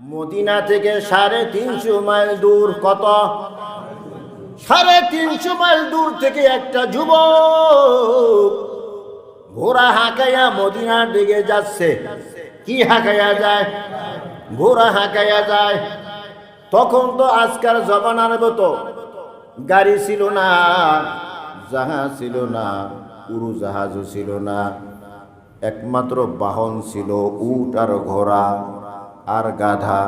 Medina থেকে সাড়ে তিনশো মাইল দূর কত? সাড়ে তিনশো মাইল দূর থেকে একটা যুবক ঘোড়া হাঁকাইয়া মদিনার দিকে যাচ্ছে। কি হাঁকাইয়া যায়? ঘোড়া হাঁকাইয়া যায়। তখন তো আজকাল জমানার মতো গাড়ি ছিল না, জাহাজ ছিল না উড়ু জাহাজও ছিল না। একমাত্র বাহন ছিল উট আর ঘোড়া। আর গাধা,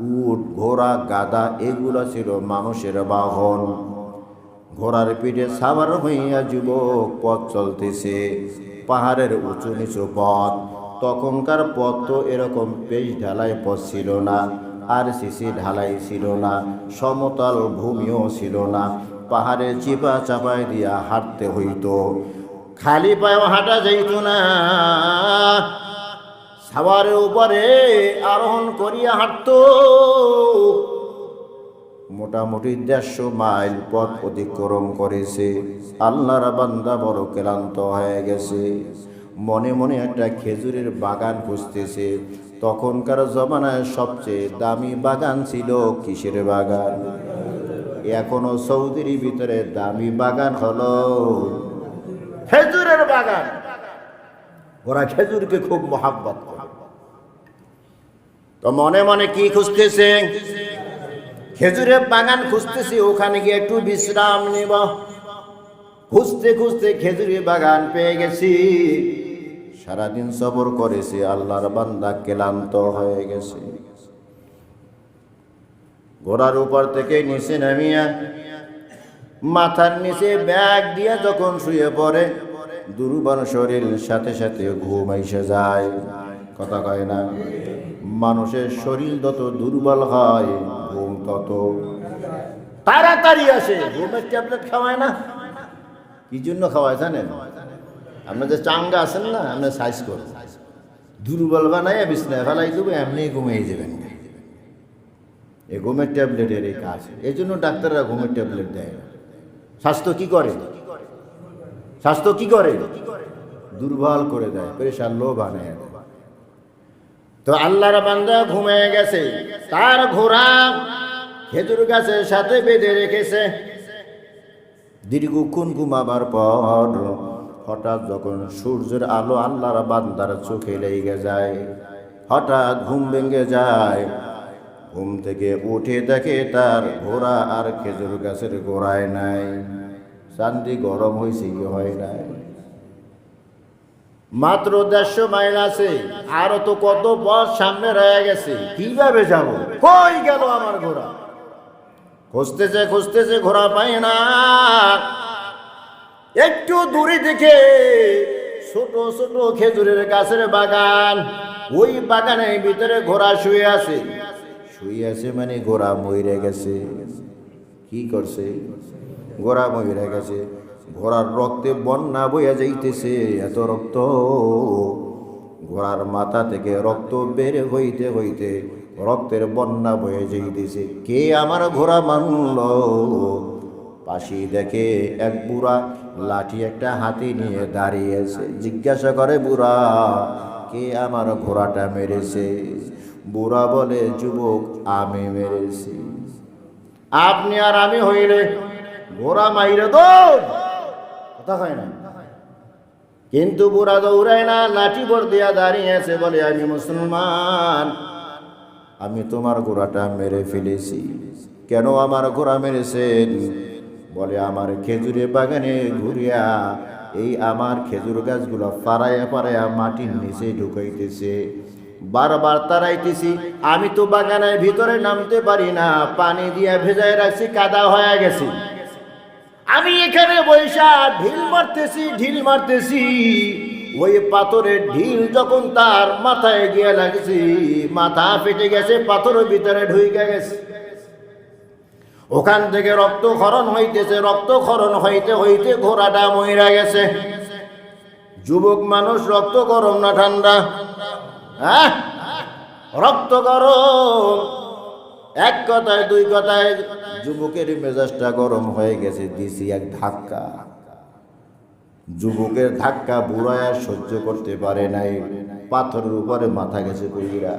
উট, ঘোড়া, গাধা, এগুলো ছিল মানুষের বাহন। ঘোড়ার পিঠে সাবার হইয়া যুবক পথ চলতেছে, পাহাড়ের উঁচু নিচু পথ। তখনকার পথ তো এরকম পেশ ঢালাই পথ ছিল না, আর সিসি ঢালাই ছিল না, সমতল ভূমিও ছিল না। পাহাড়ে চিপা চাপাই দিয়া হাঁটতে হইতো। খালি পায়েও হাঁটা যাইত না। সাবারের উপরে আরোহণ করিয়া হাঁটতো। মোটামুটি দেড়শো মাইল পথ অতিক্রম করেছে। আল্লাহর বান্দা বড় ক্লান্ত হয়ে গেছে। মনে মনে একটা খেজুরের বাগান খুঁজতেছে। তখনকার জমানায় সবচেয়ে দামি বাগান ছিল কিসের বাগান? এখনও সৌদির ভিতরে দামি বাগান হলো খেজুরের বাগান। ওরা খেজুরকে খুব মহাব্বত করে। তো মনে মনে কি খুঁজতেছে? খেজুরের বাগান খুঁজতেছি, ওখানে গিয়ে একটু বিশ্রাম নিব। খুঁজতে খুঁজতে খেজুরের বাগান পেয়ে গেছি। সারাদিন সবর করেছি, আল্লাহর বান্দা ক্লান্ত হয়ে গেছে। ঘোড়ার উপর থেকে নিচে নামিয়া, মাথার নিচে ব্যাগ দিয়ে যখন শুয়ে পড়ে দুর্বল শরীর সাথে সাথে ঘুম এসে যায়। কথা কয় না? মানুষের শরীর যত দুর্বল হয়, ঘুম তত তাড়াতাড়ি আসে। ঘুমের ট্যাবলেট খাওয়ায় না। কি জন্য খাওয়ায় জানেন? আপনার যে চাঙ্গা আছেন না আপনার সাইজ করে দুর্বল বানায় বিছনায় ফেলাই দেবো, এমনি ঘুমিয়ে যাবেন। এ ঘুমের ট্যাবলেটের এই কাজ। এই জন্য ডাক্তাররা ঘুমের ট্যাবলেট দেয় না। স্বাস্থ্য কি করে? স্বাস্থ্য কি করে? দুর্বল করে দেয় প্রেশার লোভ আনে তো আল্লাহর বান্দা ঘুমিয়ে গেছে। তার ঘোড়া খেজুর গাছের সাথে বেঁধে রেখেছে। দীর্ঘক্ষণ ঘুমাবার পর হঠাৎ যখন সূর্যের আলো আল্লাহর বান্দার চোখে লেগে যায়, হঠাৎ ঘুম ভেঙে যায়। ঘুম থেকে উঠে দেখে তার ঘোড়া আর খেজুর গাছের গোড়ায় নাই। শান্তি গরম হয়েছে কি হয় নাই। মাত্র দেড়শো মাইল আছে। আরও তো কত পথ সামনে রয়ে গেছে। কীভাবে যাব? কই গেল আমার ঘোড়া? খুঁজতেছে খুঁজতেছে, ঘোড়া পাই না। একটু দূরে দেখে ছোট ছোট খেজুরের গাছের বাগান। ওই বাগানের ভিতরে ঘোড়া শুয়ে আছে। শুয়ে আছে মানে ঘোড়া মরে গেছে। কি করছে? ঘোড়া মরে গেছে। ঘোড়ার রক্তে বন্যা বইয়া যাইতেছে, এত রক্ত। ঘোড়ার মাথা থেকে রক্ত বের হইতে হইতে রক্তের বন্যা বয়ে যাইতেছে। কে আমার ঘোড়া মানল? পাশি দেখে এক বুড়া লাঠি একটা হাতি নিয়ে দাঁড়িয়েছে। জিজ্ঞাসা করে, বুড়া, কে আমার ঘোড়াটা মেরেছে? বুড়া বলে, যুবক, আমি মেরেছি। আপনি আর আমি হইলে ঘোড়া মাইরে দৌড়! হয় না কিন্তু বুড়া দৌড়ায় না, লাঠি বর দিয়া দাঁড়িয়েছে বলে, আমি মুসলমান, আমি তোমার ঘোড়াটা মেরে ফেলেছি। কেন আমার ঘোড়া মেরেছেন? বলে, আমার খেজুরে বাগানে ঘুরিয়া এই আমার খেজুর গাছগুলো পাড়াইয়া পাড়াইয়া মাটির নিচে ঢুকাইতেছে। বারবার তারাইতেছি আমি তো বাগানের ভিতরে নামতে পারি না, পানি দিয়া ভেজায় রাখছি, কাদা হয়ে গেছি। আমি এখানে বৈশা ঢিল মারতেছি ঢিল মারতেছি। ওই পাথরের ঢিল যখন তার মাথায় গিয়ে লাগছে, মাথা ফেটে গেছে, পাথরের ভিতরে ঢুকে গেছে। ওখান থেকে রক্ত রক্তক্ষরণ হইতেছে রক্ত রক্তক্ষরণ হইতে হইতে ঘোড়াটা মহিরা গেছে। যুবক মানুষ রক্ত গরম না ঠান্ডা? হ্যাঁ? রক্ত গরম এক কথায়, দুই কথায় যুবকের মেজাজটা গরম হয়ে গেছে, দিছি এক ধাক্কা। যুবকের ধাক্কা বুড়ায় সহ্য করতে পারে নাই। পাথরের উপরে মাথা গেছে কইরা,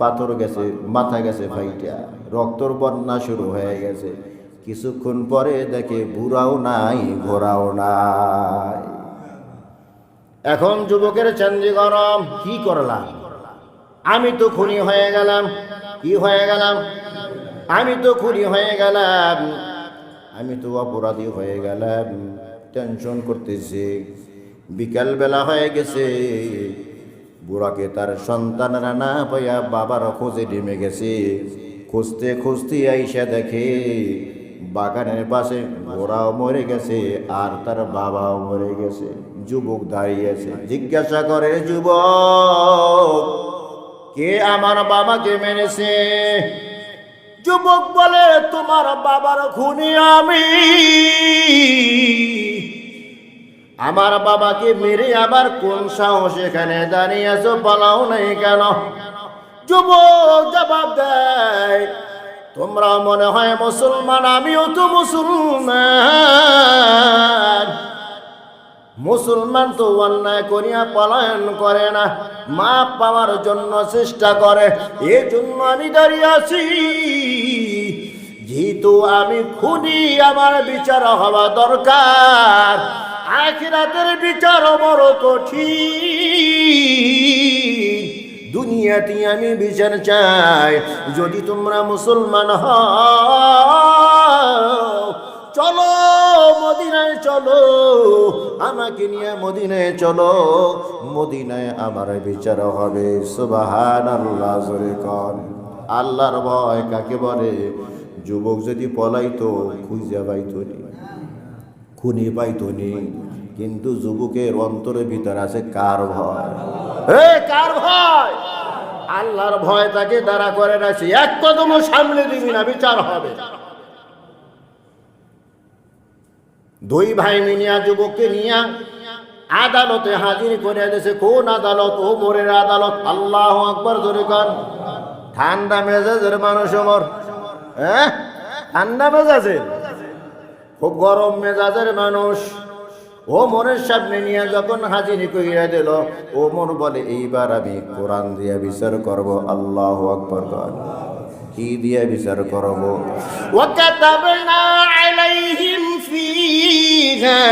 পাথর গেছে, মাথা গেছে ফাইটা, রক্তর বন্যা শুরু হয়ে গেছে। কিছুক্ষণ পরে দেখে বুড়াও নাই ঘোরাও নাই। এখন যুবকের চান্দি গরম, কি করলাম? আমি তো খুনি হয়ে গেলাম, কি হয়ে গেলাম? আমি তো খুনি হয়ে গেলাম। আমি তো অপরাধী হয়ে গেলাম। টেনশন করতেছি। বিকাল বেলা হয়ে গেছে। বুড়াকে তার সন্তানরা না পাইয়া বাবার খোঁজে নেমে গেছে। খুঁজতে খুঁজতে আইসা দেখে বাগানের পাশে ঘোড়াও মরে গেছে আর তার বাবাও মরে গেছে। যুবক দাঁড়িয়ে আছে। জিজ্ঞাসা করে, যুবক, কে আমার বাবাকে মেরেছে? যুবক বলে, তোমার বাবার খুনি আমি। আমার বাবাকে মেরে আবার কোন সাহস এখানে দাঁড়িয়ে আছো পালাও নাই কেন? যুবক জবাব দেয় তোমরা মনে হয় মুসলমান, আমিও তো মুসলমান। মুসলমান তো অন্যায় করিয়া পলায়ন করে না, মাপ পাওয়ার জন্য চেষ্টা করে এই জন্য আমি দাঁড়িয়ে আছি। যেহেতু আমি খুনি, আমার বিচার হওয়া দরকার। আখিরাতের বিচার বড় কঠিন দুনিয়াতে আমি বিচার চাই, যদি তোমরা মুসলমান হও চলো মদিনায় চলো, আমাকে নিয়ে মদিনায় চলো। মদিনায় আমার বিচার হবে সুবাহান আল্লাহ জোরে আল্লাহর ভয় কাকে বলে? যুবক যদি পলাইতো, খুঁজে পাইতো নি, খুনি পাইতো নি। কিন্তু যুবকের অন্তরের ভিতর আছে কার ভয়? এ, কার ভয়? আল্লাহর ভয় তাকে দ্বারা করে রাখছে। এক কদম সামনে দিবি না, বিচার হবে। দুই ভাই মিনিয়া যুবককে নিয়া আদালতে হাজির করে দিয়েছে কোন আদালত? ও মোরের আদালত। আল্লাহ আকবর ধরে কন ঠান্ডা মেজাজের মানুষ ওমর। হ্যাঁ? ঠান্ডা মেজাজের? খুব গরম মেজাজের মানুষ। ও মনের সামনে নিয়ে যখন হাজির কইরা দিল ও মন বলে, এইবার আমি কোরআন দিয়ে বিচার করব। আল্লাহ আকবর কর। কি দিয়ে বিচার করব وكتبنا عليهم فيها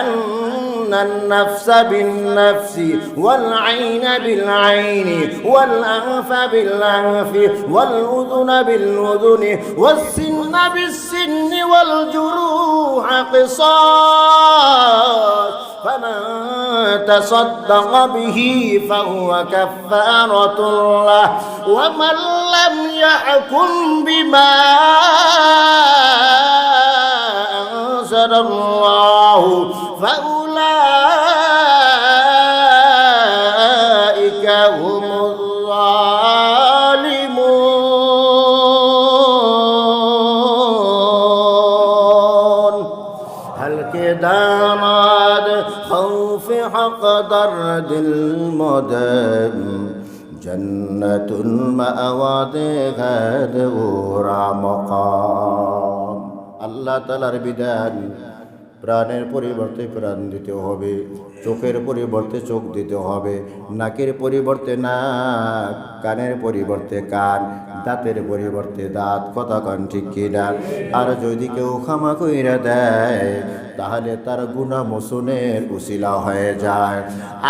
أن النفس بالنفس والعين بالعين والأنف بالأنف والأذن بالأذن والسن بالسن والجروح قصاص فمن تصدق به فهو كفارة له ومن لم يحكم بما أنزل الله فأولئك هم الظالمون. هل كدامات خوف حق درد المدام جنة المأوى غاد ورا مقام আল্লাহ তালার বিধান প্রাণের পরিবর্তে প্রাণ দিতে হবে চোখের পরিবর্তে চোখ দিতে হবে নাকের পরিবর্তে নাক কানের পরিবর্তে কান দাঁতের পরিবর্তে দাঁত কথা কান ঠিক কিনা আর যদি কেউ ক্ষমা কইরা দেয় তাহলে তার গুণা মোসনের উসিলা হয়ে যায়।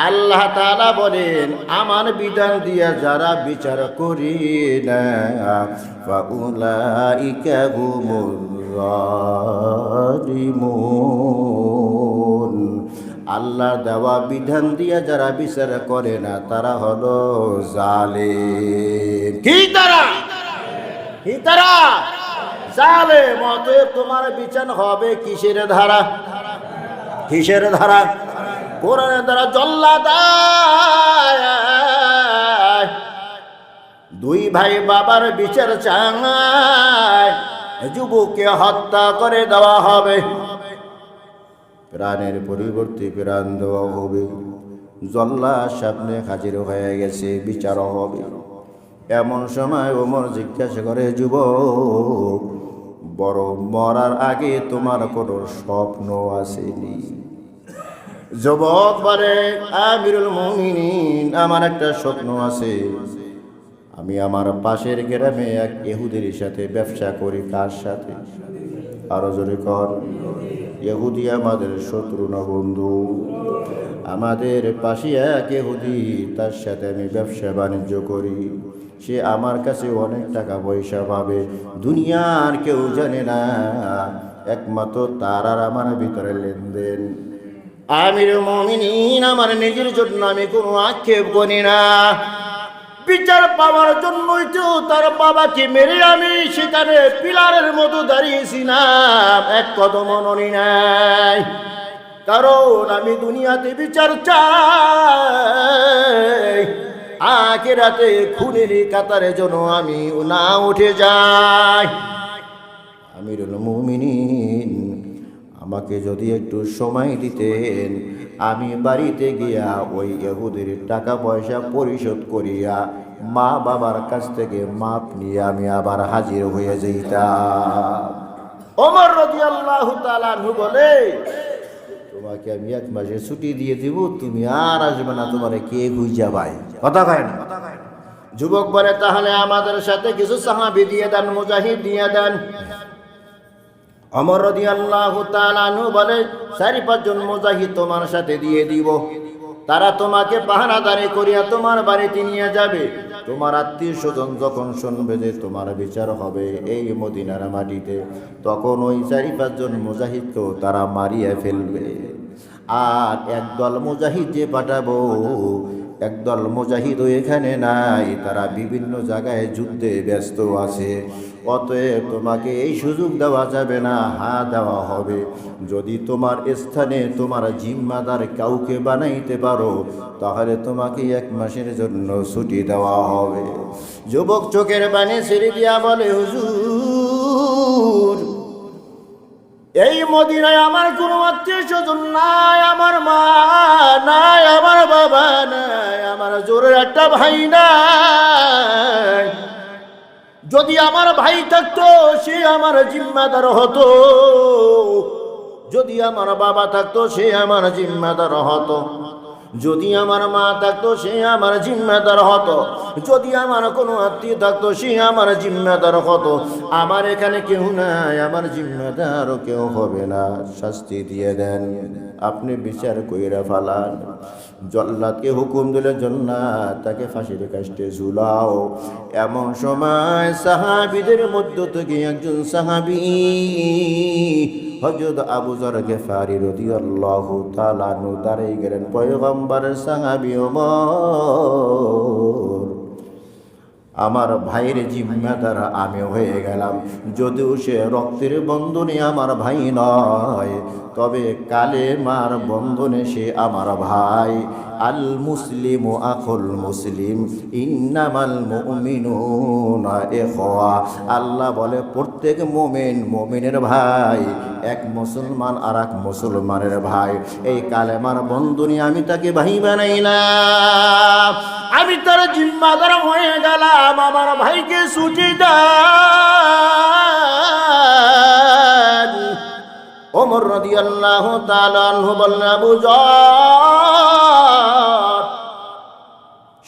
আল্লাহ তাআলা বলেন, আমার বিধান দিয়া যারা বিচার করি না আল্লাহর দেওয়া বিধান দিয়া যারা বিচার করে না, তারা হলো জালে কি তারা? কি তারা? জালেম অতএব তোমার বিচার হবে কিসের ধারা? কিসের ধারা? কোরআনের দ্বারা জল্লা দুই ভাই বাবার বিচার চায়, যুবককে হত্যা করে দেওয়া হবে। প্রাণের পরিবর্তে প্রাণ দেওয়া হবে। জল্লা সামনে হাজির হয়ে গেছে বিচার হবে। এমন সময় ওমর জিজ্ঞাসা করে, যুবক বড় মরার আগে তোমার কোনো স্বপ্ন আসেনি। যুবক বলে, আমিরুল মুমিনিন, আমার একটা স্বপ্ন আছে। আমি আমার পাশের গ্রামে এক ইহুদের সাথে ব্যবসা করি কার সাথে। আরও জোরে কর, ইহুদি আমাদের শত্রু না বন্ধু। আমাদের পাশে এক ইহুদি, তার সাথে আমি ব্যবসা বাণিজ্য করি। সে আমার কাছে অনেক টাকা পয়সা পাবে। দুনিয়ার কেউ জানে না, একমাত্র তার আর আমার ভিতরে লেনদেন। আমির মমিনিন, আমার নিজের জন্য আমি কোনো আক্ষেপ করি না। বিচার পাওয়ার জন্যই তো তার বাবাকে মেরে আমি সেখানে পিলারের মতো দাঁড়িয়েছিলাম। এক কদম ননি নাই। কারণ আমি দুনিয়াতে বিচার চাই। আগে রাতে খুনের কাতারে যেন আমি না উঠে যাই। আমিরুল মুমিনিন, আমাকে যদি একটু সময় দিতেন, আমি বাড়িতে গিয়া ওই ইহুদের টাকা পয়সা পরিশোধ করিয়া মা বাবার কাছ থেকে মাপ নিয়ে আমি আবার হাজির হয়ে যেতাম ওমর রদি আল্লাহ বলে তোমাকে আমি এক মাসে ছুটি দিয়ে দিব, তুমি আর আসবে না, তোমার কে খুঁজা ভাই কথা কয় না? যুবক বলে, তাহলে আমাদের সাথে কিছু সাহাবি দিয়ে দেন, মুজাহিদ দিয়ে দেন। অমর রাদিয়াল্লাহু আল্লাহ বলে, চারি পাঁচজন মুজাহিদ তোমার সাথে দিয়ে দিব। তারা তোমাকে পাহারাদারি করিয়া তোমার বাড়িতে নিয়ে যাবে। তোমার আত্মীয় স্বজন যখন শুনবে যে তোমার বিচার হবে এই মদিনার মাটিতে, তখন ওই চারি পাঁচজন মুজাহিদকেও তারা মারিয়া ফেলবে। আর একদল মুজাহিদ যে পাঠাবো, একদল মুজাহিদ এখানে নাই, তারা বিভিন্ন জায়গায় যুদ্ধে ব্যস্ত আছে। অতএব তোমাকে এই সুযোগ দেওয়া যাবে না, হা দেওয়া হবে। যদি তোমার স্থানে তোমার জিম্মাদার কাউকে বানাইতে পারো, তাহলে তোমাকে এক মাসের জন্য ছুটি দেওয়া হবে। যুবক চোখের বাণী ছেড়ে দিয়া বলে, হুজুর, এই মদিনায় আমার কোনো আত্মীয় স্বজন নাই, আমার মা নাই, আমার বাবা নাই, আমার জোরের একটা ভাই নাই। যদি আমার ভাই থাকতো, সে আমার জিম্মাদার হতো। যদি আমার বাবা থাকতো, সে আমার জিম্মাদার হতো। যদি আমার মা থাকতো, সে আমার জিম্মাদার হতো। যদি আমার কোনো আত্মীয় থাকতো, সে আমার জিম্মাদার হতো। আমার এখানে কেউ নাই, আমার জিম্মাদার কেউ হবে না। শাস্তি দিয়ে দেন। আপনি বিচার কইরা ফালান। জল্লাদকে হুকুম দিলে জন্নাত তাকে ফাঁসির কাষ্টে ঝুলাও। এমন সময় সাহাবিদের মধ্য থেকে একজন সাহাবি হজরত আবু জর গেফারি রাদিয়াল্লাহু তাআলা নু দাঁড়াই গেলেন পয়গম্বরের সাহাবি ওমর, আমার ভাইয়ের জিম্মাদার আমি হয়ে গেলাম। যদিও সে রক্তের বন্ধনে আমার ভাই নয় তবে কালে মার বন্ধনে সে আমার ভাই। আল মুসলিম আখল মুসলিম, ইন্নামাল মুমিনুনা ইখওয়া। আল্লাহ বলে, প্রত্যেক মোমেন মোমিনের ভাই, এক মুসলমান আর এক মুসলমানের ভাই। এই কালেমার বন্ধনী আমি তাকে ভাই বানাই না আমি তার জিম্মাদার হয়ে গেলাম, আমার ভাইকে দেন। ওমর রাদিয়াল্লাহু তাআলা আনহু বললেন আবু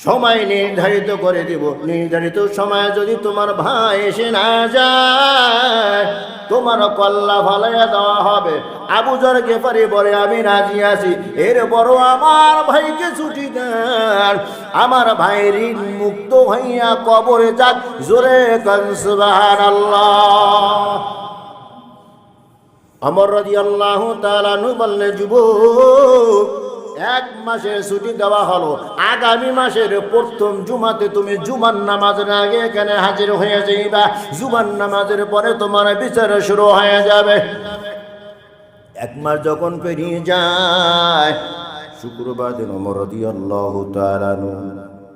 সময় নির্ধারিত করে দিব। নির্ধারিত সময়ে যদি তোমার ভাই এসে না যায়, তোমার কল্লা ফালাইয়া দেওয়া হবে। আবু জর গেফারি বলে, আমি রাজি আছি। এরপরও আমার ভাইকে ছুটি দেন। আমার ভাই ঋণ মুক্ত হইয়া কবরে যাক। জোরে কনসবাহার আল্লাহ আমর রাজি আল্লাহ তালানু বললে যুব এক মাসের ছুটি দেওয়া হলো। আগামী মাসের প্রথম জুমাতে তুমি জুমার নামাজের আগে এখানে হাজির হয়ে যাইবা। জুমার নামাজের পরে তোমার বিচার শুরু হয়ে যাবে। এক মাস যখন পেরিয়ে যায়, শুক্রবার দিন অমর আল্লাহ তালানু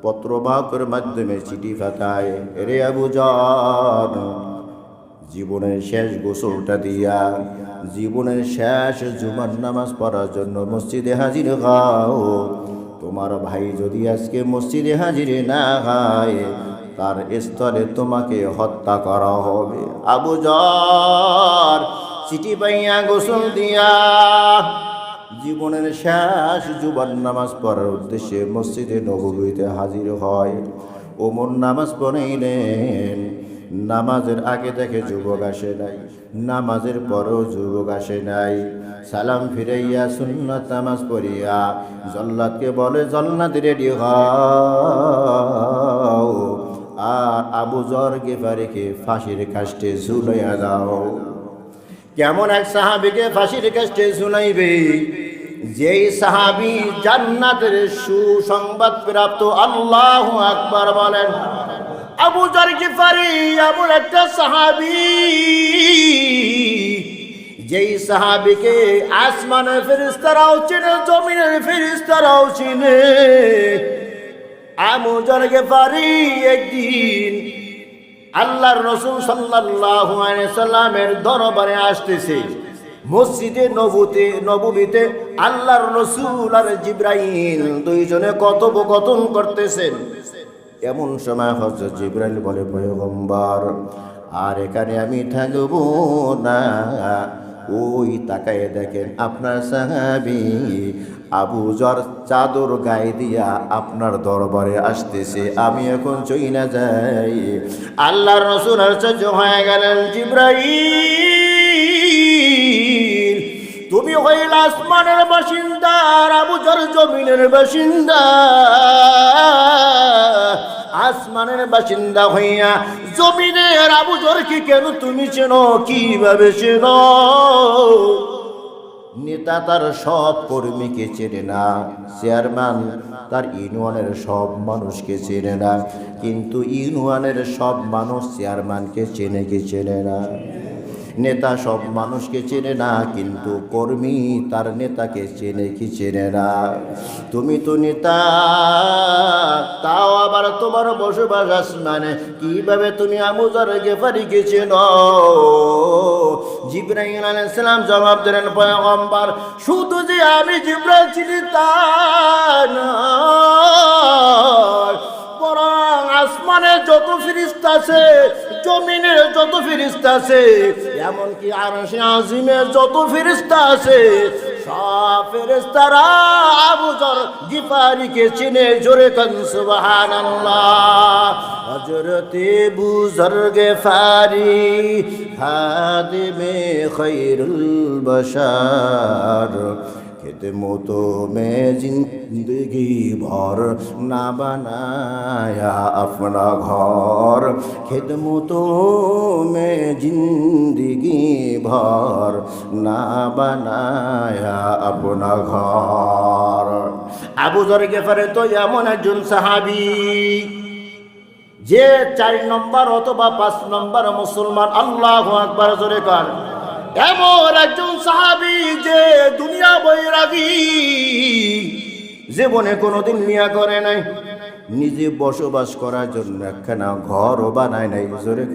পত্রবাহকের মাধ্যমে চিঠি ফাটায় রে আবু জীবনের শেষ গোসলটা দিয়া জীবনের শেষ জুমার নামাজ পড়ার জন্য মসজিদে হাজির খাও তোমার ভাই যদি আজকে মসজিদে হাজির না খায় তার স্তরে তোমাকে হত্যা করা হবে। আবু জর, চিঠি পাইয়া গোসল দিয়া জীবনের শেষ জুবান নামাজ পড়ার উদ্দেশ্যে মসজিদে নবীতে হাজির হয়। ওমর নামাজ পড়াইলেন নামাজের আগে দেখে যুবক আসে নাই, নামাজের পরেও যুবক আসে নাই। সালাম ফিরাইয়া সুন্নত নামাজ পড়িয়া জল্লাদকে বলে, জল্লাদ রেডি হও। আর আবু জর গেফারিকে ফাঁসির কাষ্টে ঝুলাইয়া দাও। কেমন এক সাহাবিকে ফাঁসির কাষ্টে ঝুলাইবে? যেই সাহাবি জান্নাতের সুসংবাদ প্রাপ্ত আল্লাহ আকবার বলেন আবু জর গেফারি, এমন একটা সাহাবি। যেই সাহাবিকে আসমানের ফেরিস্তারাও চিনে, জমিনের ফেরিস্তারাও চিনে। আমু জর গেফারি একদিন আল্লাহর রসুল সাল্লাল্লাহু আলাইহি সাল্লামের দরবারে আসতেছে। মসজিদে নবুতে, নববীতে আল্লাহর রসুল আর জিব্রাইল দুইজনে কথোপকথন করতেছেন। এমন সময় হজরত জিব্রাইল বলে, পয়গম্বর, আর এখানে আমি থাকব না। ওই তাকায় দেখেন আপনার সাহাবি আবু জর চাদর গায়ে দিয়া আপনার দরবারে আসতেছে। আমি এখন চই না যাই। আল্লাহর রসুল আশ্চর্য হয়ে গেলেন, জিব্রাইল, তুমি হইল আসমানের বাসিন্দা আর আবু জর জমিনের বাসিন্দা। আসমানের বাসিন্দা হইয়া, জমিনের আবু জরকে কেন তুমি চেনো? কীভাবে চেনো? নেতা তার সব কর্মীকে চেনে না, চেয়ারম্যান তার ইউনিয়নের সব মানুষকে চেনে না, কিন্তু ইউনিয়নের সব মানুষ চেয়ারম্যানকে চেনে কি চেনে না? নেতা সব মানুষকে চেনে না, কিন্তু কর্মী তার নেতাকে চেনে কি চেনে না। তুমি তো নেতা, তাও আবার তোমার বসবাস আসমানে। কীভাবে তুমি আমুজার গেফারিকে চেনো? জিব্রাহিম আলাইসালাম জবাব দিলেন, পয়গম্বর, শুধু যে আমি জিব্রাইল চিনি তা বরং আসমানে যত ফিরিস্তা আছে, জমিনে যত ফিরিস্তা আছে এমনকি আরশে আজিমের যত ফেরিস্তা আছে, সব ফেরিস্তারা আবু জর গিফারিকে চিনে, জোরে কান সুবহানাল্লাহ। হযরতে বুজর গেফারি, খাদিমে খৈরুল বশার खिदमत में जिंदगी भर ना बनाया अपना घर खिदमतों में जिंदगी भर ना बनाया अपना घर আবু জর গেফারে তো এমন একজন সাহাবি যে চার নম্বর অথবা পাঁচ নম্বর মুসলমান আল্লাহ আকবার জোরে কর এমন একজন সাহাবি যে দুনিয়া বৈরাগী জীবনে কোনোদিন মিয়া করে নাই, নিজে বসবাস করার জন্য একখানা ঘরও বানায় নাই, জোরে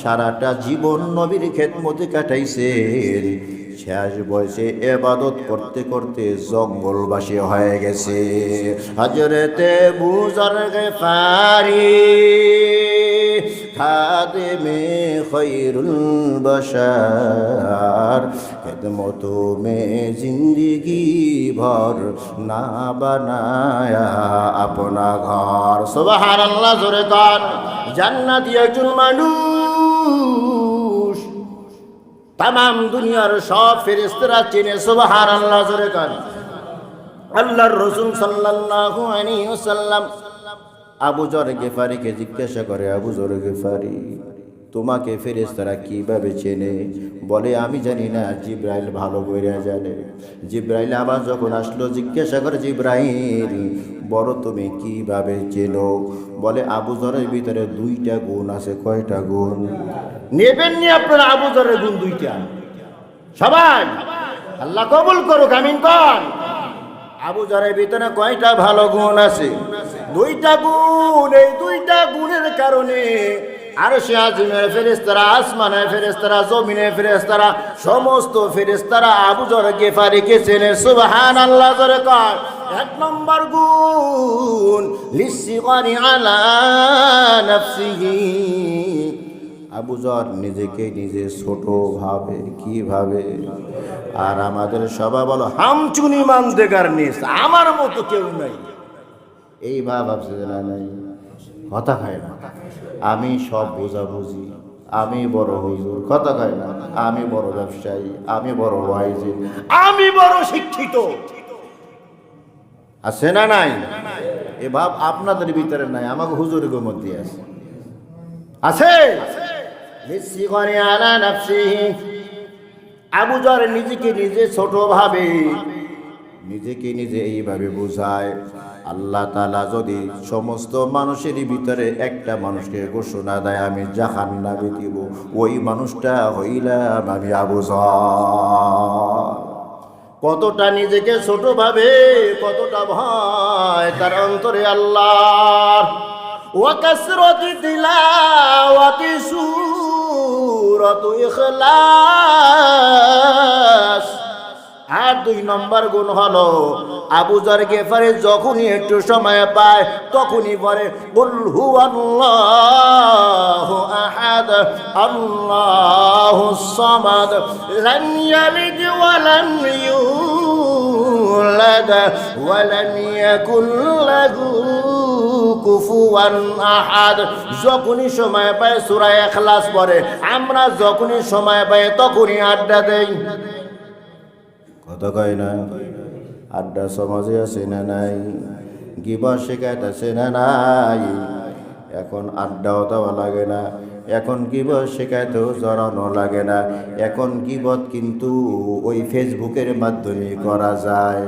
সারাটা জীবন নবীর খেদমতে কাটাইছেন শেষ বয়সে এবাদত করতে করতে জঙ্গলবাসী হয়ে গেছে। হাজরেতে বুজার গেফারি খাদেমে খৈরুল বশার। খেদমত মে জিন্দগি ভর না বানায়া আপনা ঘর। সুবহান আল্লাহ জোরে কর। জান্নাতি একজন মানুষ। তাম দুনিয়ার সব ফেরেস্তারা চেনে সুবহান আল্লাহ জোরে কর। আল্লাহর রসুল সাল্লাল্লাহু আলাইহি ওয়াসাল্লাম আবু জর গেফারিকে জিজ্ঞাসা করে, আবু জর গেফারি, তোমাকে ফেরেস্তারা কীভাবে চেনে? বলে, আমি জানি না, জিব্রাইল ভালো করে জানে। জিব্রাইল আবার যখন আসলো, জিজ্ঞাসা করে, জিব্রাইল, বড় তুমি কীভাবে চেনো? বলে, আবু জরের ভিতরে দুইটা গুণ আছে, কয়টা গুণ? নেবেন নি আপনারা, আবু জরের গুণ দুইটা। সবাই, আল্লাহ কবুল করুক, আমিন কর আবু জরের ভিতরে কয়টা ভালো গুণ আছে? দুইটা গুণ, এই দুইটা গুণের কারণে আর সে আজিমের ফেরেস্তারা আসমানের ফেরেস্তারা জমিনের ফেরেস্তারা সমস্ত ফেরেস্তারা আবু জর গেফারিকে চেনে সুবহান আল্লাহ জরে কর। এক নম্বর গুণ, লিসিগানি আলা নাফসিহি। আবু জর নিজেকে নিজে ছোট ভাবে কি ভাবে আর আমাদের সবাই বলো, হামচুনি মানতে কারণে আমার মতো কেউ নাই। এই ভাব না নাই, কথা খায় না। আমি সব বোঝা বুঝি আমি বড় হুজুর, কথা খায় না। আমি বড় ব্যবসায়ী, আমি বড় ওয়াইজি, আমি বড় শিক্ষিত। আছে না নাই? এ ভাব আপনাদের ভিতরে নাই, আমাকে হুজুরের মধ্যে আছে। আছে? আবু নিজেকে নিজে ছোট ভাবে, নিজেকে নিজে এইভাবে বোঝায়। আল্লাহ তালা যদি সমস্ত মানুষেরই ভিতরে একটা মানুষকে ঘোষণা দেয়, আমি জাহান নামে দিব। ওই মানুষটা হইলাম আমি আবু জর কতটা নিজেকে ছোট ভাবে, কতটা ভয়, তার অন্তরে আল্লাহ ওয়াকাসরতি তিলাওয়াতি সূরাত ইখলাস। আর দুই নম্বর গুণ হলো, আবু জর গেফারে যখনই একটু সময় পায়, তখনই পরে বল আল্লাহ আহাদ, আল্লাহ সামাদ আহাদ। যখনই সময় পায় আমরা যখনই সময় পাই, তখনই আড্ডা দেই। কথা কয় না আড্ডা সমাজে আছে না নাই গিবা শেখায়ত আছে না নাই। এখন আড্ডাও দেওয়া লাগে না, এখন গিবত শেখায়তেও জড়ানো লাগে না, এখন গিবত কিন্তু ওই ফেসবুকের মাধ্যমে করা যায়।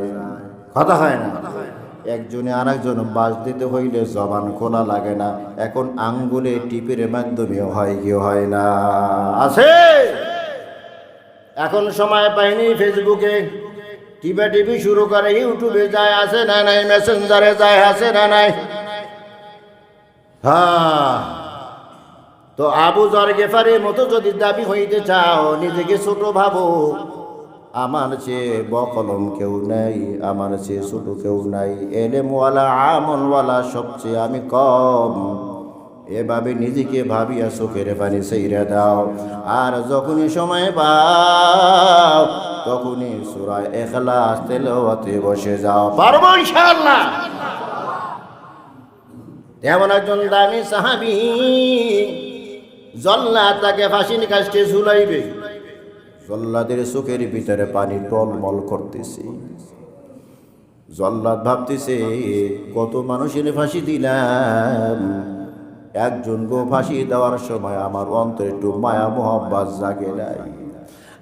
কথা হয় না? একজনে আরেকজন বাস দিতে হইলে জবান খোলা লাগে না, এখন আঙ্গুলে টিপের মাধ্যমে হয় কি হয় না? আছে? এখন সময় পাইনি ফেসবুকে। টিপে টিভি শুরু করে, ইউটিউবে যায় আছে না নাই, মেসেঞ্জারে যায় আছে না নাই। হ্যাঁ। তো আবু জর গেফারের মতো যদি দাবি হইতে চাও, নিজেকে ছোট ভাবো। আমার চেয়ে বকলম কেউ নাই, আমার চেয়ে ছোট কেউ নাই। এলেমওয়ালা আমলওয়ালা সবচেয়ে আমি কম। এভাবে নিজেকে ভাবিয়া চোখের পানি সেইরে দাও। আর যখনই সময় পাও, তখনই সুরায় এখলাস তেলাওয়াতে বসে যাও। পারব ইনশাআল্লাহ? তেমন একজন দামি সাহাবি জল্লা তাকে ফাঁসির কাছে ঝুলাইবে। জল্লাদের চোখের ভিতরে পানি টলমল করতেছে। জল্লাদ ভাবতেছে, কত মানুষের ফাঁসি দিলাম একজন গো ফাঁসি দেওয়ার সময় আমার অন্তরে একটু মায়া মোহাব্বাস জাগে নাই।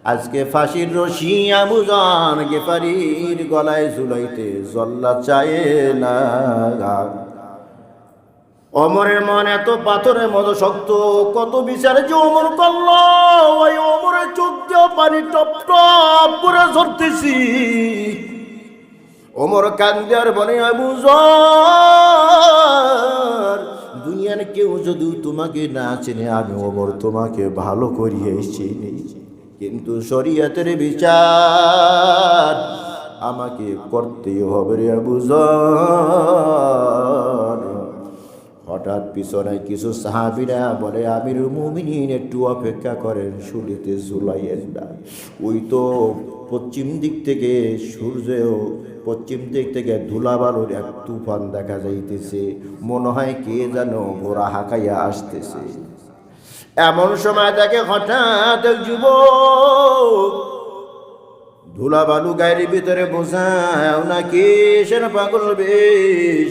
আজকে ফাঁসির রশি আমুজান গেফারির গলায় ঝুলাইতে জল্লা চায়ে না অমরের মন এত পাথরের মতো শক্ত, কত বিচারে যে অমর করল, ওই অমরের চোখ দিয়ে পানি টপ টপ করে ঝরতেছি। অমর বলে বুঝর দুনিয়ার কেউ যদি তোমাকে না চেনে, আমি ওমর তোমাকে ভালো করিয়ে চিনি। কিন্তু শরীয়তের বিচার আমাকে করতেই হবে রে বুঝর হঠাৎ পিছনে কিছু সাহাবিরা বলে আমির মুমিনিন একটু অপেক্ষা করেন শুলিতে জুলাইয়ের না ওই তো পশ্চিম দিক থেকে সূর্যেও পশ্চিম দিক থেকে ধুলাবালুর এক তুফান দেখা যাইতেছে। মনে হয় কে যেন ঘোড়া হাঁকাইয়া আসতেছে। এমন সময় দেখে হঠাৎ যুবক ধুলাবালু গায়ের ভিতরে বোঝায় নাকি সে পাগল বেশ?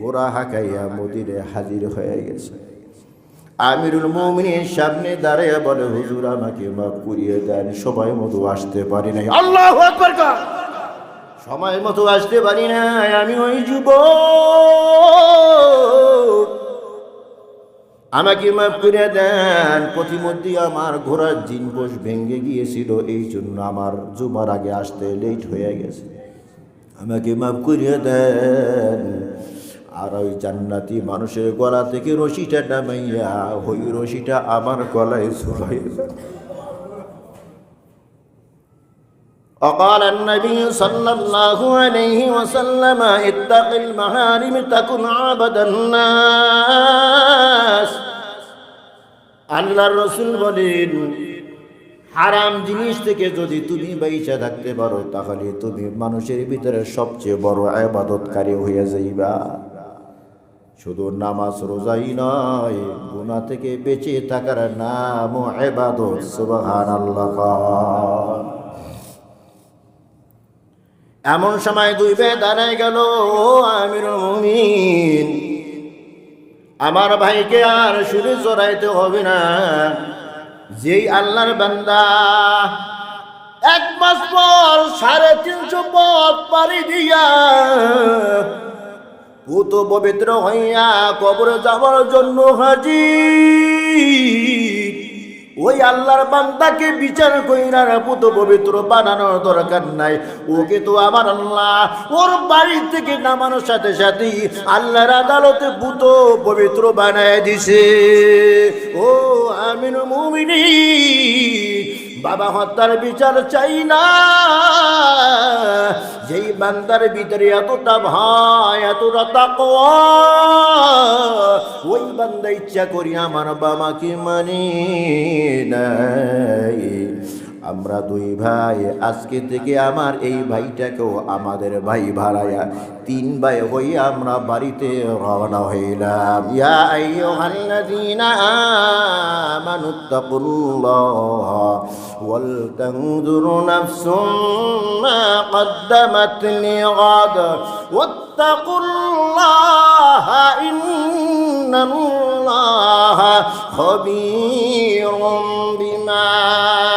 গোড়া হাঁকাইয়া মদিরে হাজির হয়ে গেছে। আমিরুল মমিনের সামনে দাঁড়িয়ে বলে, হুজুর, আমাকে মাফ করিয়ে দেন সময় মতো আসতে পারি নাই। আল্লাহ সময় মতো আসতে পারি না, আমি ওই যুব আমাকে মাফ করে দেন, প্রতিমধ্যে আমার ঘোড়ার জিনপোষ ভেঙে গিয়েছিল, এই জন্য আমার জুমার আগে আসতে লেট হয়ে গেছে। আমাকে মাফ করিয়ে দেন। আর ওই জান্নাতি মানুষের গলা থেকে রশিটা নামাইয়া, ওই রশিটা আমার গলায় ঝুলাই وقال النبي صلى الله عليه وسلم اتق المحارم تكن عبد الناس আল্লাহর রসুল বলেন হারাম জিনিস থেকে যদি তুমি বাইচা থাকতে পারো তাহলে তুমি মানুষের ভিতরে সবচেয়ে বড় আবাদতকারী হয়ে যাইবা শুধু নামাজ রোজাই নয় গুণা থেকে বেঁচে থাকার নাম এবাদত সুবাহান আল্লাহ এমন সময় দুই বে দাঁড়ায় গেল আমির মুমিন, আমার ভাইকে আর শুরু চড়াইতে হবে না। যেই আল্লাহর বান্দা এক মাস পর সাড়ে তিনশো পথ পারি দিয়া পুত পবিত্র হইয়া কবরে যাওয়ার জন্য হাজির। ওই আল্লাহর বান্দাকে বিচার কইরার পুত পবিত্র বানানোর দরকার নাই। ওকে তো আমার আল্লাহ, ওর বাড়ি থেকে নামানোর সাথে সাথে আল্লাহর আদালতে পুত পবিত্র বানায় দিছে। ও আমিন মুমিনী বাবা হত্যার বিচার চাই না। যেই বান্দার ভিতরে এতটা ভয়, এতটা তাকওয়া, ওই বান্দা ইচ্ছা করি আমার বাবাকে মানি নাই আমরা দুই ভাই আজকে থেকে আমার এই ভাইটাকেও আমাদের ভাই ভাড়ায়া তিন ভাই হই আমরা বাড়িতে রওনা হইলাম ইয়া আইয়ুহাল্লাযীনা আমানুত্তাকুল্লাহ ওয়াল তানজুরু নাফসুম মা قدمت لغد واتقوا الله إن الله خبير بما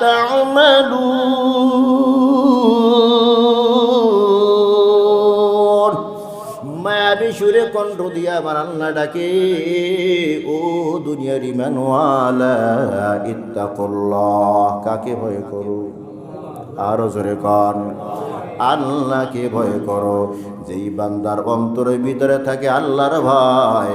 تعملون মায়াবী সুরে কণ্ঠ দিয়া আমার আল্লাহ ডাকে ও দুনিয়ার ইমানওয়ালা ইত্তাকুল্লাহ কাকে ভয় করো আরো জোরে কন আল্লাহকে ভয় করো যেই বান্দার অন্তরের ভিতরে থাকে আল্লাহর ভয়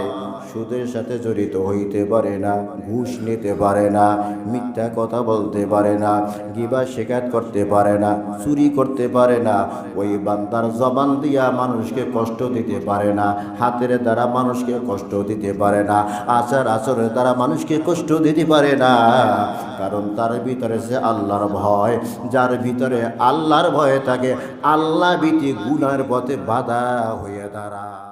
সুদের সাথে জড়িত হইতে পারে না, ঘুষ নিতে পারে না, মিথ্যা কথা বলতে পারে না, গিবা শেখাত করতে পারে না, চুরি করতে পারে না, ওই বান্দার জবান দিয়া মানুষকে কষ্ট দিতে পারে না, হাতের দ্বারা মানুষকে কষ্ট দিতে পারে না, আচার আচরের দ্বারা মানুষকে কষ্ট দিতে পারে না। কারণ তার ভিতরে সে আল্লাহর ভয়, যার ভিতরে আল্লাহর ভয়ে থাকে, আল্লাহ ভীতি গুনার পথে বাধা হয়ে দাঁড়ায়।